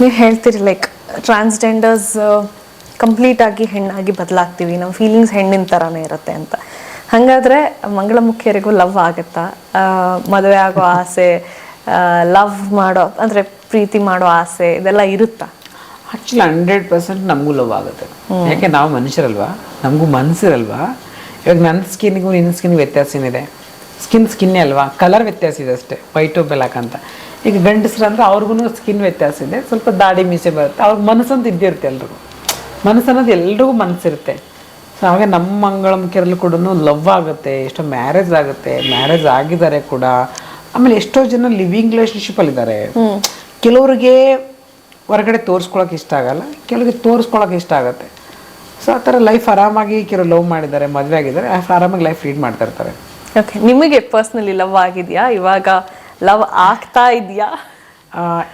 ನೀವು ಹೇಳ್ತೀರಿ like transgenders complete ಆಗಿ ಹೆಣ್ಣಾಗಿ ಬದಲಾಗ್ತೀವಿ. ನಮ್ಮ ಫೀಲಿಂಗ್ಸ್ ಹೆಣ್ಣಿನ ಥರನೇ ಇರುತ್ತೆ ಅಂತ. ಹಾಗಾದ್ರೆ ಮಂಗಳಮುಖಿಯರಿಗೂ ಲವ್ ಆಗುತ್ತಾ? ಮದುವೆ ಆಗೋ ಆಸೆ ಲವ್ ಮಾಡೋ ಅಂದರೆ ಪ್ರೀತಿ ಮಾಡೋ ಆಸೆ ಇದೆಲ್ಲ ಇರುತ್ತಾ? ಆ್ಯಕ್ಚುಲಿ ಹಂಡ್ರೆಡ್ ಪರ್ಸೆಂಟ್ ನಮಗೂ ಲವ್ ಆಗುತ್ತೆ. ಯಾಕೆ ನಾವು ಮನುಷ್ಯರಲ್ವಾ? ನಮಗೂ ಮನಸ್ಸಿರಲ್ವಾ ಇವಾಗ ನನ್ನ ಸ್ಕಿನ್ಗೂ ನಿನ್ನ ಸ್ಕಿನ್ ವ್ಯತ್ಯಾಸ ಏನಿದೆ? ಸ್ಕಿನ್ ಸ್ಕಿನ್ನೇ ಅಲ್ವಾ? ಕಲರ್ ವ್ಯತ್ಯಾಸ ಇದೆ ಅಷ್ಟೇ. ವೈಟು ಬೆಲಾಕ್ ಅಂತ. ಈಗ ಗಂಡಸ್ರು ಅಂದ್ರೆ ಅವ್ರಿಗೂ ಸ್ಕಿನ್ ವ್ಯತ್ಯಾಸ ಇದೆ. ಸ್ವಲ್ಪ ದಾಡಿ ಮೀಸೆ ಬರುತ್ತೆ. ಅವ್ರ ಮನಸ್ಸಂತ ಇದ್ದೇ ಇರುತ್ತೆ ಎಲ್ರಿಗೂ. ಮನಸ್ಸು ಅನ್ನೋದು ಎಲ್ರಿಗೂ ಮನಸ್ಸಿರುತ್ತೆ. ಸೊ ಹಾಗೆ ನಮ್ಮ ಮಂಗಳಮುಖಿಯರಲ್ಲೂ ಕೂಡ ಲವ್ ಆಗುತ್ತೆ ಎಷ್ಟೋ ಮ್ಯಾರೇಜ್ ಆಗುತ್ತೆ ಮ್ಯಾರೇಜ್ ಆಗಿದ್ದಾರೆ ಕೂಡ. ಆಮೇಲೆ ಎಷ್ಟೋ ಜನ ಲಿವಿಂಗ್ ರಿಲೇಷನ್ಶಿಪ್ಪಲ್ಲಿದ್ದಾರೆ ಕೆಲವರಿಗೆ ಹೊರಗಡೆ ತೋರಿಸ್ಕೊಳಕ್ಕೆ ಇಷ್ಟ ಆಗಲ್ಲ ಕೆಲವರಿಗೆ ತೋರಿಸ್ಕೊಳಕ್ಕೆ ಇಷ್ಟ ಆಗುತ್ತೆ. ಸೊ ಆ ಥರ ಲೈಫ್ ಆರಾಮಾಗಿ ಕೆಲವು ಲವ್ ಮಾಡಿದ್ದಾರೆ ಮದುವೆ ಆಗಿದ್ದಾರೆ ಆರಾಮಾಗಿ ಲೈಫ್ ಲೀಡ್ ಮಾಡ್ತಾ ಇರ್ತಾರೆ. ಓಕೆ ನಿಮಗೆ ಪರ್ಸ್ನಲಿ ಲವ್ ಆಗಿದೆಯಾ? ಇವಾಗ ಲವ್ ಆಗ್ತಾ ಇದೆಯಾ?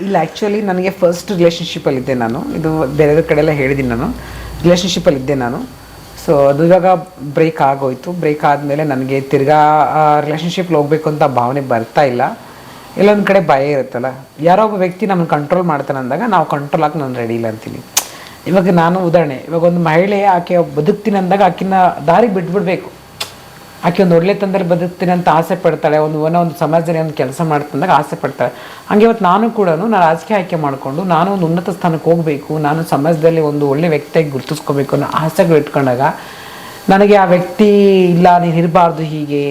ಇಲ್ಲ ಆ್ಯಕ್ಚುಲಿ ನನಗೆ ಫಸ್ಟ್ ರಿಲೇಷನ್ಶಿಪ್ಪಲ್ಲಿದ್ದೆ ನಾನು. ಇದು ಬೇರೆ ಕಡೆ ಎಲ್ಲ ಹೇಳಿದ್ದೀನಿ ನಾನು. ರಿಲೇಷನ್ಶಿಪ್ಪಲ್ಲಿದ್ದೆ ನಾನು. ಸೊ ಅದು ಇವಾಗ ಬ್ರೇಕ್ ಆಗೋಯ್ತು. ಬ್ರೇಕ್ ಆದಮೇಲೆ ನನಗೆ ತಿರ್ಗಾ ರಿಲೇಷನ್ಶಿಪ್ ಹೋಗಬೇಕು ಅಂತ ಭಾವನೆ ಬರ್ತಾ ಇಲ್ಲ. ಇಲ್ಲೊಂದು ಕಡೆ ಭಯ ಇರುತ್ತಲ್ಲ. ಯಾರೋ ಒಬ್ಬ ವ್ಯಕ್ತಿ ನಮ್ಮನ್ನು ಕಂಟ್ರೋಲ್ ಮಾಡ್ತಾನೆ ಅಂದಾಗ ನಾವು ಕಂಟ್ರೋಲ್ ಆಗಿ ನಾನು ರೆಡಿ ಇಲ್ಲ ಅಂತೀನಿ ಇವಾಗ ನಾನು ಉದಾಹರಣೆ, ಇವಾಗ ಒಂದು ಮಹಿಳೆ ಆಕೆ ಬದುಕ್ತೀನಿ ಅಂದಾಗ ಆಕಿನ ದಾರಿ ಬಿಟ್ಬಿಡ್ಬೇಕು. ಆಕೆ ಒಂದು ಒಳ್ಳೆ ತಂದ್ರೆ ಬದುಕ್ತೀನಿ ಅಂತ ಆಸೆ ಪಡ್ತಾಳೆ, ಒಂದು ಏನೋ ಒಂದು ಸಮಾಜದಲ್ಲಿ ಒಂದು ಕೆಲಸ ಮಾಡ್ತಂದಾಗ ಆಸೆ ಪಡ್ತಾಳೆ. ಹಂಗೆ ಇವತ್ತು ನಾನು ಕೂಡ ನಾನು ರಾಜಕೀಯ ಆಯ್ಕೆ ಮಾಡಿಕೊಂಡು ನಾನು ಒಂದು ಉನ್ನತ ಸ್ಥಾನಕ್ಕೆ ಹೋಗಬೇಕು, ನಾನು ಸಮಾಜದಲ್ಲಿ ಒಂದು ಒಳ್ಳೆ ವ್ಯಕ್ತಿಯಾಗಿ ಗುರುತಿಸ್ಕೋಬೇಕು ಅನ್ನೋ ಆಸೆಗಳು ಇಟ್ಕೊಂಡಾಗ ನನಗೆ ಆ ವ್ಯಕ್ತಿ ಇಲ್ಲ, ನೀನು ಇರಬಾರ್ದು ಹೀಗೆ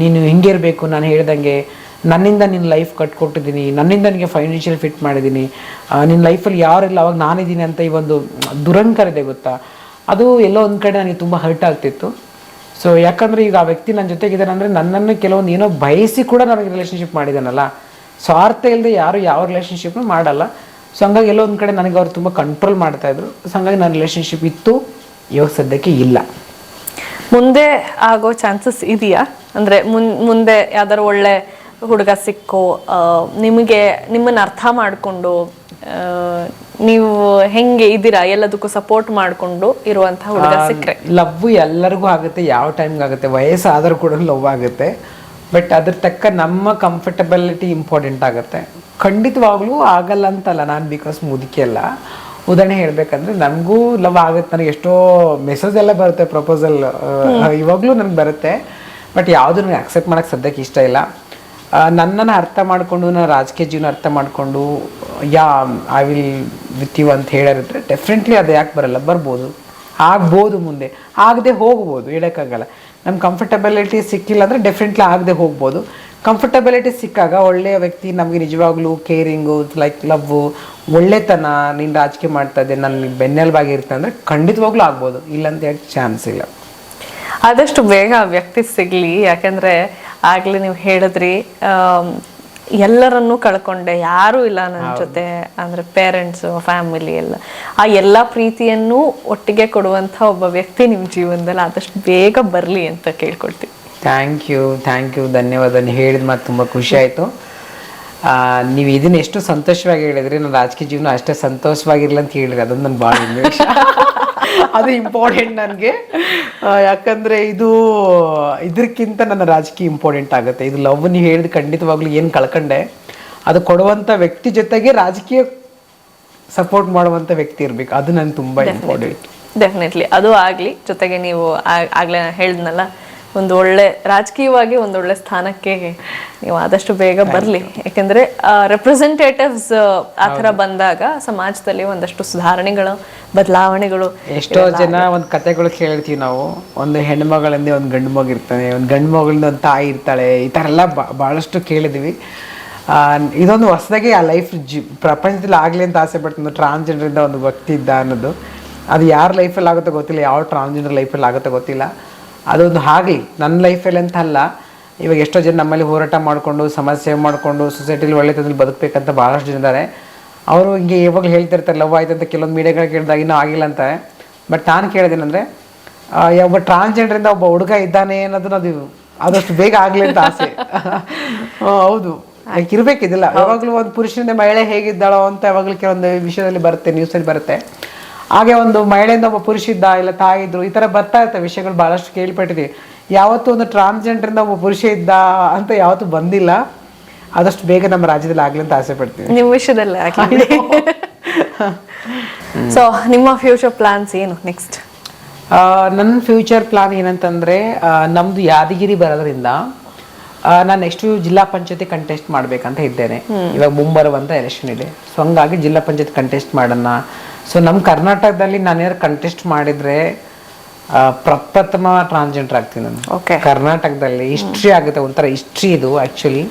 ನೀನು ಹಿಂಗೆ ಇರಬೇಕು ನಾನು ಹೇಳ್ದಂಗೆ, ನನ್ನಿಂದ ನಿನ್ನ ಲೈಫ್ ಕಟ್ಕೊಟ್ಟಿದ್ದೀನಿ, ನನ್ನಿಂದ ನನಗೆ ಫೈನಾನ್ಷಿಯಲ್ ಫಿಟ್ ಮಾಡಿದ್ದೀನಿ ನಿನ್ನ ಲೈಫಲ್ಲಿ ಯಾರಿಲ್ಲ, ಅವಾಗ ನಾನಿದ್ದೀನಿ ಅಂತ ಈ ಒಂದು ದುರಂಕಾರ ಇದೆ ಗೊತ್ತಾ? ಅದು ಎಲ್ಲೋ ಒಂದು ಕಡೆ ನನಗೆ ತುಂಬ ಹರ್ಟ್ ಆಗ್ತಿತ್ತು. ಸೊ ಯಾಕಂದ್ರೆ ಈಗ ಆ ವ್ಯಕ್ತಿ ನನ್ನ ಜೊತೆಗಿದ್ದಾನೆ ಅಂದರೆ ನನ್ನನ್ನು ಕೆಲವೊಂದು ಏನೋ ಬಯಸಿ ಕೂಡ ನನಗೆ ರಿಲೇಷನ್ಶಿಪ್ ಮಾಡಿದಾನಲ್ಲ. ಸ್ವಾರ್ಥ ಇಲ್ಲದೆ ಯಾರು ಯಾವ ರಿಲೇಷನ್ಶಿಪ್ನು ಮಾಡಲ್ಲ. ಸೊ ಹಂಗಾಗಿ ಎಲ್ಲೋ ಒಂದು ಕಡೆ ನನಗೆ ಅವ್ರು ತುಂಬ ಕಂಟ್ರೋಲ್ ಮಾಡ್ತಾ ಇದ್ರು. ಸೊ ಹಂಗಾಗಿ ನನ್ನ ರಿಲೇಷನ್ಶಿಪ್ ಇತ್ತು. ಇವಾಗ ಸದ್ಯಕ್ಕೆ ಇಲ್ಲ. ಮುಂದೆ ಆಗೋ ಚಾನ್ಸಸ್ ಇದೆಯಾ? ಅಂದ್ರೆ ಮುನ್, ಮುಂದೆ ಯಾವ್ದಾರು ಒಳ್ಳೆ ಹುಡುಗ ಸಿಕ್ಕೋ ನಿಮಗೆ ನಿಮ್ಮನ್ನ ಅರ್ಥ ಮಾಡಿಕೊಂಡು ನೀವು ಹೆಂಗೆ ಇದ್ದೀರಾ? ಎಲ್ಲದಕ್ಕೂ ಸಪೋರ್ಟ್ ಮಾಡಿಕೊಂಡು ಇರುವಂತಹ ಹುಡುಗ ಸಿಕ್ಕರೆ. ಲವ್ ಎಲ್ಲರಿಗೂ ಆಗುತ್ತೆ ಯಾವ ಟೈಮ್ಗೆ ಆಗುತ್ತೆ ವಯಸ್ಸಾದರೂ ಕೂಡ ಲವ್ ಆಗುತ್ತೆ. ಬಟ್ ಅದ್ರ ತಕ್ಕ ನಮ್ಮ ಕಂಫರ್ಟಬಿಲಿಟಿ ಇಂಪಾರ್ಟೆಂಟ್ ಆಗುತ್ತೆ. ಖಂಡಿತವಾಗ್ಲೂ ಆಗಲ್ಲ ಅಂತಲ್ಲ ನಾನು ಬಿಕಾಸ್ ಮುದುಕಿ ಅಲ್ಲ. ಉದಾಹರಣೆ ಹೇಳ್ಬೇಕಂದ್ರೆ ನನಗೂ ಲವ್ ಆಗುತ್ತೆ ನನಗೆ ಎಷ್ಟೋ ಮೆಸೇಜ್ ಎಲ್ಲ ಬರುತ್ತೆ ಪ್ರಪೋಸಲ್ ಇವಾಗಲೂ ನನಗೆ ಬರುತ್ತೆ. ಬಟ್ ಯಾವುದು ನನಗೆ ಅಕ್ಸೆಪ್ಟ್ ಮಾಡೋಕ್ಕೆ ಸದ್ಯಕ್ಕೆ ಇಷ್ಟ ಇಲ್ಲ. ನನ್ನನ್ನು ಅರ್ಥ ಮಾಡಿಕೊಂಡು ನನ್ನ ರಾಜಕೀಯ ಜೀವನ ಅರ್ಥ ಮಾಡಿಕೊಂಡು yeah I will with you ಅಂತ ಹೇಳಿದ್ರೆ ಡೆಫಿನೆಟ್ಲಿ ಅದು ಯಾಕೆ ಬರಲ್ಲ? ಬರ್ಬೋದು. ಆಗ್ಬೋದು ಮುಂದೆ. ಆಗದೆ ಹೋಗ್ಬೋದು ಹೇಳೋಕ್ಕಾಗಲ್ಲ ನಮ್ಮ ಕಂಫರ್ಟಬಿಲಿಟಿ ಸಿಕ್ಕಿಲ್ಲ ಅಂದರೆ ಡೆಫಿನೆಟ್ಲಿ ಆಗದೆ ಹೋಗ್ಬೋದು. ಕಂಫರ್ಟಬಿಲಿಟಿ ಸಿಕ್ಕಾಗ ಒಳ್ಳೆಯ ವ್ಯಕ್ತಿ ನಮಗೆ ನಿಜವಾಗ್ಲೂ ಕೇರಿಂಗು ಲೈಕ್ ಲವ್ವು ಒಳ್ಳೆತನ ನೀನು ರಾಜಕೀಯ ಮಾಡ್ತಾ ಇದ್ದೆ ನನ್ನ ಬೆನ್ನೆಲುಬಾಗಿರುತ್ತೆ ಅಂದರೆ ಖಂಡಿತವಾಗ್ಲೂ ಆಗ್ಬೋದು. ಇಲ್ಲ ಅಂತ ಹೇಳಿ ಚಾನ್ಸ್ ಇಲ್ಲ. ಆದಷ್ಟು ಬೇಗ ವ್ಯಕ್ತಿ ಸಿಗಲಿ. ಯಾಕೆಂದರೆ ಆಗಲೇ ನೀವು ಹೇಳಿದ್ರಿ ಎಲ್ಲರನ್ನೂ ಕಳ್ಕೊಂಡೆ. ಯಾರೂ ಇಲ್ಲ ನನ್ನ ಜೊತೆ. ಅಂದ್ರೆ ಪೇರೆಂಟ್ಸು ಫ್ಯಾಮಿಲಿ ಎಲ್ಲ. ಆ ಎಲ್ಲ ಪ್ರೀತಿಯನ್ನು ಒಟ್ಟಿಗೆ ಕೊಡುವಂಥ ಒಬ್ಬ ವ್ಯಕ್ತಿ ನಿಮ್ಮ ಜೀವನದಲ್ಲಿ ಆದಷ್ಟು ಬೇಗ ಬರಲಿ ಅಂತ ಕೇಳ್ಕೊಳ್ತೀವಿ. ಥ್ಯಾಂಕ್ ಯು ಥ್ಯಾಂಕ್ ಯು ಧನ್ಯವಾದ ನೀವು ಹೇಳಿದ ಮಾತು ತುಂಬ ಖುಷಿ ಆಯಿತು. ನೀವು ಇದನ್ನ ಎಷ್ಟು ಸಂತೋಷವಾಗಿ ಹೇಳಿದ್ರಿ? ನನ್ನ ರಾಜಕೀಯ ಜೀವನ ಅಷ್ಟೇ ಸಂತೋಷವಾಗಿರಲಿ ಅಂತ ಹೇಳಿದ್ರಿ. ಅದೊಂದು ನನ್ನ ಭಾಳ ಅದು ಇಂಪಾರ್ಟೆಂಟ್ ನನಗೆ. ಯಾಕಂದರೆ ಇದು ಇದಕ್ಕಿಂತ ನನ್ನ ರಾಜಕೀಯ ಇಂಪಾರ್ಟೆಂಟ್ ಆಗುತ್ತೆ. ಇದು ಲವ್ ನೀವು ಹೇಳಿದ ಖಂಡಿತವಾಗ್ಲೂ ಏನು ಕಳ್ಕೊಂಡೆ. ಅದು ಕೊಡುವಂಥ ವ್ಯಕ್ತಿ ಜೊತೆಗೆ ರಾಜಕೀಯ ಸಪೋರ್ಟ್ ಮಾಡುವಂಥ ವ್ಯಕ್ತಿ ಇರಬೇಕು. ಅದು ನನಗೆ ತುಂಬ ಇಂಪಾರ್ಟೆಂಟ್ ಡೆಫಿನೆಟ್ಲಿ ಅದು ಆಗಲಿ ಜೊತೆಗೆ ನೀವು ಆಗಲೇ ಆಗ್ಲೇ ಹೇಳಿದ್ನಲ್ಲ ಒಂದು ಒಳ್ಳೆ ರಾಜಕೀಯವಾಗಿ ಒಂದು ಒಳ್ಳೆ ಸ್ಥಾನಕ್ಕೆ ನೀವು ಆದಷ್ಟು ಬೇಗ ಬರಲಿ. ಯಾಕೆಂದರೆ ರೆಪ್ರೆಸೆಂಟೇಟಿವ್ಸ್ ಆ ಥರ ಬಂದಾಗ ಸಮಾಜದಲ್ಲಿ ಒಂದಷ್ಟು ಸುಧಾರಣೆಗಳು ಬದಲಾವಣೆಗಳು ಎಷ್ಟೋ ಜನ ಒಂದು ಕತೆಗಳು ಕೇಳ್ತೀವಿ ನಾವು. ಒಂದು ಹೆಣ್ಮಗಳಿಂದ ಒಂದು ಗಂಡು ಮಗು ಇರ್ತಾನೆ ಒಂದು ಗಂಡು ಮಗಳಿಂದ ಒಂದು ತಾಯಿ ಇರ್ತಾಳೆ ಈ ಥರ ಎಲ್ಲ ಭಾಳಷ್ಟು ಕೇಳಿದ್ವಿ. ಇದೊಂದು ಹೊಸದಾಗಿ ಆ ಲೈಫ್ ಜಿ ಪ್ರಪಂಚದಲ್ಲಿ ಆಗಲಿ ಅಂತ ಆಸೆ ಪಡ್ತೀನಿ ಟ್ರಾನ್ಸ್ಜೆಂಡರಿಂದ ಒಂದು ವ್ಯಕ್ತಿ ಇದ್ದ ಅನ್ನೋದು. ಅದು ಯಾರ ಲೈಫಲ್ಲಿ ಆಗುತ್ತೋ ಗೊತ್ತಿಲ್ಲ ಯಾವ ಟ್ರಾನ್ಸ್ಜೆಂಡರ್ ಲೈಫಲ್ಲಿ ಆಗುತ್ತೋ ಗೊತ್ತಿಲ್ಲ. ಅದೊಂದು ಆಗಲಿ ನನ್ನ ಲೈಫಲ್ಲಿ ಅಂತ ಅಲ್ಲ. ಇವಾಗ ಎಷ್ಟೋ ಜನ ನಮ್ಮಲ್ಲಿ ಹೋರಾಟ ಮಾಡಿಕೊಂಡು ಸಮಾಜ ಸೇವೆ ಮಾಡಿಕೊಂಡು ಸೊಸೈಟಿಲಿ ಒಳ್ಳೆತನದಲ್ಲಿ ಬದುಕಬೇಕಂತ ಭಾಳಷ್ಟು ಜನ ಇದ್ದಾರೆ ಅವರು ಹಿಂಗೆ ಯಾವಾಗಲೂ ಹೇಳ್ತಿರ್ತಾರೆ ಲವ್ ಆಯ್ತು ಅಂತ ಕೆಲವೊಂದು ಮೀಡಿಯಾಗಳು ಕೇಳಿದಾಗ ಇನ್ನೂ ಆಗಿಲ್ಲ ಅಂತ. ಬಟ್ ನಾನು ಕೇಳಿದೇನೆಂದರೆ ಒಬ್ಬ ಟ್ರಾನ್ಸ್ಜೆಂಡರಿಂದ ಒಬ್ಬ ಹುಡುಗ ಇದ್ದಾನೆ ಅನ್ನೋದನ್ನ ಅದು ಆದಷ್ಟು ಬೇಗ ಆಗಲಿ ಅಂತ ಆಸೆ. ಹೌದು. ಇರಬೇಕಿದಿಲ್ಲ. ಯಾವಾಗಲೂ ಒಂದು ಪುರುಷನಿಂದ ಮಹಿಳೆ ಹೇಗಿದ್ದಾಳೋ ಅಂತ ಯಾವಾಗಲೂ ಕೆಲವೊಂದು ವಿಷಯದಲ್ಲಿ ಬರುತ್ತೆ ನ್ಯೂಸಲ್ಲಿ ಬರುತ್ತೆ. ಹಾಗೆ ಒಂದು ಮಹಿಳೆಯಿಂದ ಒಬ್ಬ ಪುರುಷ ಇದ್ದ ಇಲ್ಲ ತಾಯಿ ಇದ್ರು ಈ ಥರ ಬರ್ತಾ ಇರ್ತವೆ ವಿಷಯಗಳು ಭಾಳಷ್ಟು ಕೇಳ್ಪಟ್ಟಿದ್ದೀವಿ ಯಾವತ್ತೂ ಒಂದು ಟ್ರಾನ್ಸ್ಜೆಂಡರಿಂದ ಒಬ್ಬ ಪುರುಷ ಇದ್ದ ಅಂತ ಯಾವತ್ತೂ ಬಂದಿಲ್ಲ. ಆದಷ್ಟು ಬೇಗ ನಮ್ಮ ರಾಜ್ಯದಲ್ಲಿ ಆಗ್ಲಿ ಅಂತ ಆಸೆ ಪಡ್ತೀವಿ ನಿಮ್ಮ ವಿಷಯದಲ್ಲೇ ಆಗಲಿ. ಸೊ ನಿಮ್ಮ ಫ್ಯೂಚರ್ ಪ್ಲಾನ್ಸ್ ಏನು ನೆಕ್ಸ್ಟ್ ನನ್ನ ಫ್ಯೂಚರ್ ಪ್ಲಾನ್ ಏನಂತಂದ್ರೆ ನಮ್ದು ಯಾದಗಿರಿ ಬರೋದ್ರಿಂದ ನಾನು ನೆಕ್ಸ್ಟ್ ಜಿಲ್ಲಾ ಪಂಚಾಯತಿ ಕಂಟೆಸ್ಟ್ ಮಾಡ್ಬೇಕಂತ ಇದ್ದೇನೆ. ಇವಾಗ ಮುಂಬರುವಂತ ಎಲೆಕ್ಷನ್ ಇದೆ. ಸೊ ಹಂಗಾಗಿ ಜಿಲ್ಲಾ ಪಂಚಾಯತ್ ಕಂಟೆಸ್ಟ್ ಮಾಡೋಣ. ಸೊ ನಮ್ಮ ಕರ್ನಾಟಕದಲ್ಲಿ ನಾನೇನಾದ್ರು ಕಂಟೆಸ್ಟ್ ಮಾಡಿದ್ರೆ ಪ್ರಪ್ರಥಮ ಟ್ರಾನ್ಸ್ಜೆಂಡರ್ ಆಗ್ತೀನಿ ನಾನು. ಓಕೆ ಕರ್ನಾಟಕದಲ್ಲಿ ಹಿಸ್ಟ್ರಿ ಆಗುತ್ತೆ ಒಂಥರ ಹಿಸ್ಟ್ರಿ ಇದು ಆ್ಯಕ್ಚುಲಿ